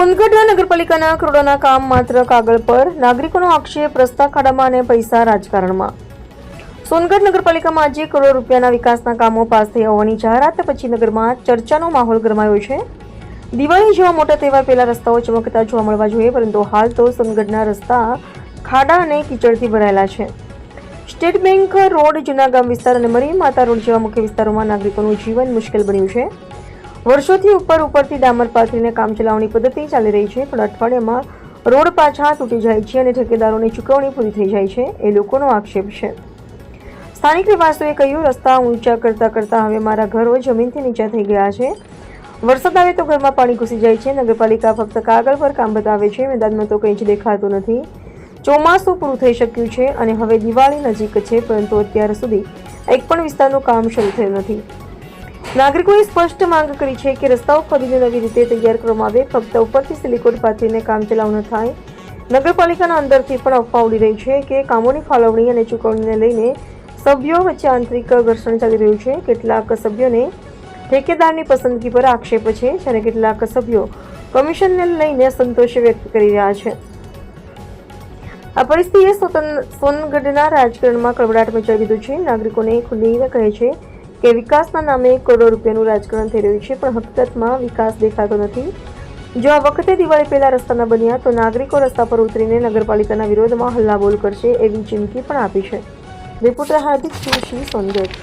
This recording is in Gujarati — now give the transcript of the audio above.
સોનગઢ નગરપાલિકાના કરોડોના કામ માત્ર કાગળ પર નાગરિકોનો આક્ષેપ રસ્તા ખાડામાં અને પૈસા રાજકારણમાં. સોનગઢ નગરપાલિકામાં આજે કરોડો રૂપિયાના વિકાસના કામો પાસ થઈ હોવાની જાહેરાત, પછી નગરમાં ચર્ચાનો માહોલ ગરમાયો છે. દિવાળી જેવા મોટા તહેવાર પહેલા રસ્તાઓ ચમકતા જોવા મળવા જોઈએ, પરંતુ હાલ તો સોનગઢના રસ્તા ખાડા અને કીચડથી ભરાયેલા છે. સ્ટેટ બેંક રોડ, જૂના ગામ વિસ્તાર અને મરી માતા રોડ જેવા મુખ્ય વિસ્તારોમાં નાગરિકોનું જીવન મુશ્કેલ બન્યું છે. વર્ષોથી ઉપર ઉપરથી ડામર પાથરીને કામ ચલાવવાની પદ્ધતિ ચાલી રહી છે, પણ અઠવાડિયામાં રોડ પાછા તૂટી જાય છે અને ઠેકેદારોની ચૂકવણી પૂરી થઈ જાય છે, એ લોકોનો આક્ષેપ છે. સ્થાનિક રહેવાસીઓએ કહ્યું, રસ્તા ઊંચા કરતા કરતા હવે મારા ઘરો જમીનથી નીચા થઈ ગયા છે. વરસાદ આવે તો ઘરમાં પાણી ઘૂસી જાય છે. નગરપાલિકા ફક્ત કાગળ પર કામ બતાવે છે. મેદાનમાં તો કંઈ જ દેખાતું નથી. ચોમાસું પૂરું થઈ શક્યું છે અને હવે દિવાળી નજીક છે, પરંતુ અત્યાર સુધી એક પણ વિસ્તારનું કામ શરૂ થયું નથી. નાગરિકોએ સ્પષ્ટ માંગ કરી છે કે રસ્તાઓ ખોદીને નવી રીતે તૈયાર કરવામાં આવે. ફક્ત ઉપરથી સિલિકોન પાથરીને કામ ચલાવ ન થાય. નગરપાલિકાના અંદરથી પણ અફવા ઉડી રહી છે કે કામોની ફાળવણી અને ચૂકવણીને લઈને સભ્યો વચ્ચે આંતરિક ઘર્ષણ ચાલી રહ્યું છે. કેટલાક સભ્યોને ઠેકેદારની પસંદગી પર આક્ષેપ છે જ્યારે કેટલાક સભ્યો કમિશનને લઈને સંતોષ વ્યક્ત કરી રહ્યા છે. આ પરિસ્થિતિએ સોનગઢના રાજકારણમાં કળવડાટ મચાવી દીધું છે. નાગરિકોને ખુલ્લી કહે છે કે વિકાસના નામે કરોડો રૂપિયાનું રાજકારણ થઈ રહ્યું છે, પણ હકીકતમાં વિકાસ દેખાતો નથી. જો આ વખતે દિવાળી પહેલા રસ્તાના બન્યા, તો નાગરિકો રસ્તા પર ઉતરીને નગરપાલિકાના વિરોધમાં હલ્લાબોલ કરશે એવી ચીમકી પણ આપી છે. રિપોર્ટર હાર્દિક જોશી સોનગઢ.